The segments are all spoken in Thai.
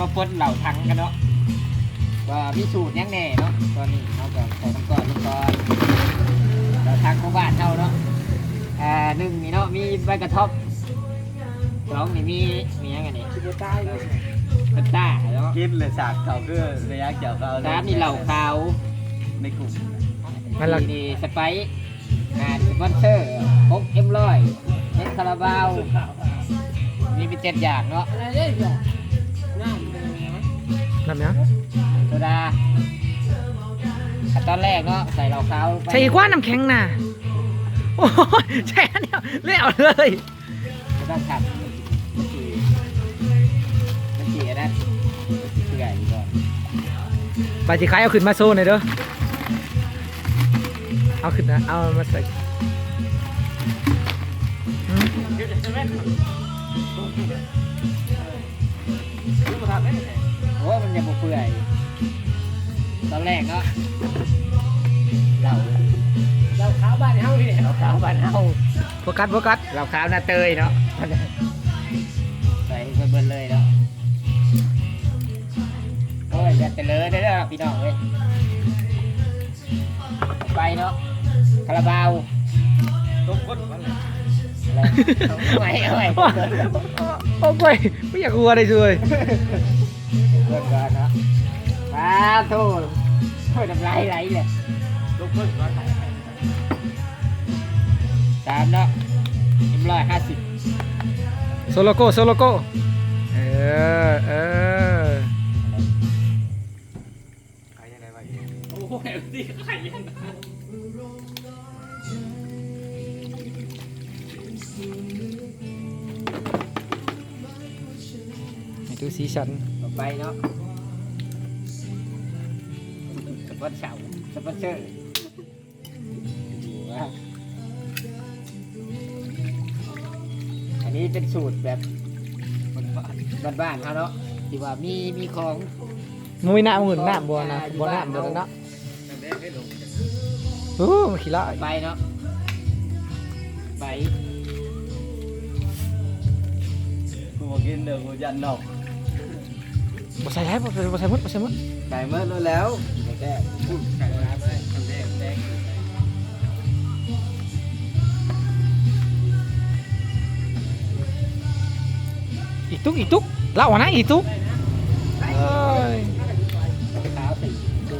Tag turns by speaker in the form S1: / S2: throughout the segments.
S1: มาปลดเหล่าทังกันเนาะว่าพิสูจน์ยังแน่เนาะตอนนี้เขาก็ใส่น้ำก้อนลูกก้อนเหล่าทังของบ้านเท่าเนาะอ่าหนึ่งนี่เนาะมีใบกระท่อมสองนี่มีมียังไงนี่
S2: คิดว่าตายเลย
S1: พัตต้าเนาะ
S3: กินเลยสากเขาคือระยะเกี่ยวกับ
S1: สามนี่เหล่าขาว
S3: ในกลุ่ม
S4: มันละ
S1: สี่นี่สไปซ์อ่าสปอนเซอร์พกเอ็มร้อยเน็ตคาราบาวมีเป็นเจ็ดอย่างเนาะ
S2: น้ำเป็นไงวะ
S4: นั่นเนี่ย
S1: โซดาขั้นตอนแรกเนาะใส่เหล่าขาวไป
S4: ใช่อีกว่าน้ำแข็งน่ะ โอ้ยใช่อันเดียวเลี้ยวเลย
S1: ไม่ต้องขัดมันจีมันจีอันนั้นมันจีเกลืออยู่ก่อน
S4: ไปจีคายเอาขึ้นมาโซ่หน่อยเด้อ เอาขึ้นนะ เอามาใส่ อืม
S1: โอ้ยมันยังบ่เปื่อย ตอนแรกเนาะเหล่า
S2: เราขาวบ้านเฮานี่แหละ
S1: เหล่าขาวบ้านเฮา
S4: โฟกัสโฟกัส
S1: เหล่าขาวหน้าเตยเนาะใส่ไปเบิ่นเลยเนาะโอ้ยอย่าเตลิดเด้อพี่น้องเว้ยไปเนาะคาราบาว
S3: ต้มข้นมันเลย
S1: อะไรเอาไว้เอาไว้
S4: โอ้ยไม่อยากกลัวเลยช่วย
S1: เพื่อนก่อนเนาะมาโทษโทษน้ำลายไหลเลย
S3: ต้มข้นมัน
S1: สามเนาะเอ็มร้อยห้าสิบ
S4: โซโลโก้โซโลโก้เออเออ
S3: ขายยังไงวะ
S2: โอ้โหดีไข่ยัง
S4: ดูสีสัน
S1: ต่อไปเนาะสปอนเซอร์สปอนเซอร์ว้าวอันนี้เป็นสูตรแบบบ้านๆเขาเนาะที่ว่ามีมีของ
S4: มุ้ยหน้าหมื่นหน้าบัวนะบัวหน้าบัวนะเนาะ
S3: น้ำแดงให้ลง
S4: โอ้มันขี้ละ
S1: ไปเนาะไป
S3: กูบอกกินเด้อกูยันนอก
S4: บ่ใส่ให้บ่ใส่บ่ใส่หมดบ่ใส่หมด
S3: ไก่เมื่อแล้ว
S1: แก้
S3: พูดไก่น้ำเลยน้ำแดงแดง
S4: อีกตุ๊กอีกตุ๊กเล่าอะนะอีกตุ๊กเอ้ย
S1: ขาวสี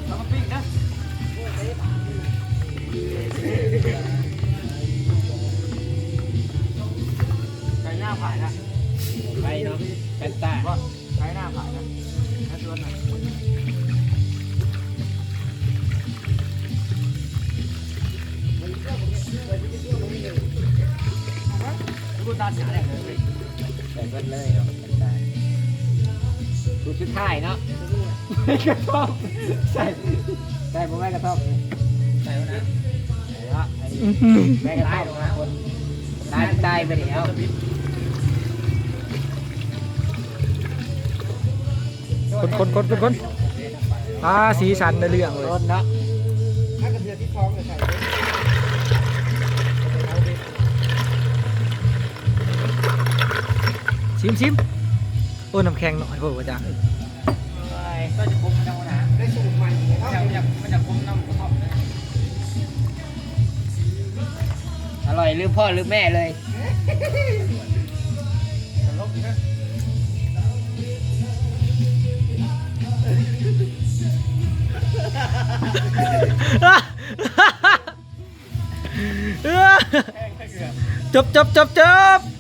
S3: เอามาปิ้งนะ
S2: ไก่หน้าผ่านนะ
S1: ไปเนาะแฟนต้า
S2: ไก่หน้าผ่านนะูตา
S3: เสียเลย
S1: ใส่เบิดเลยเนาะแฟนต้าสูตรสุดท้ายเนาะกระท่อมใส่ใส่ผมแม่กระท่อม
S3: ใส่แล้วนะ
S1: ใส่เนาะไอ้
S4: ว
S1: แม่กระท่อมนะคนตายตายไปแล้ว
S4: คนคนคนคนคนอ่าสีสันในเรื่องเลย
S1: รถนะ
S2: ถ้ากระเทียมที่ท้องจะใส่
S4: ชิมชิมโอ้น้ำแข็งหน่อยโหว่าจัง
S3: ก็จะคุ้มน้ำนะ
S2: ได้สูตรใหม่เลยครับ
S3: มันจะมันจะคุ้มน้ำกระท่อมเลย
S1: อร่อยลืมพ่อลืมแม่เลย
S3: จะลบนะ
S4: จบจบจบจบ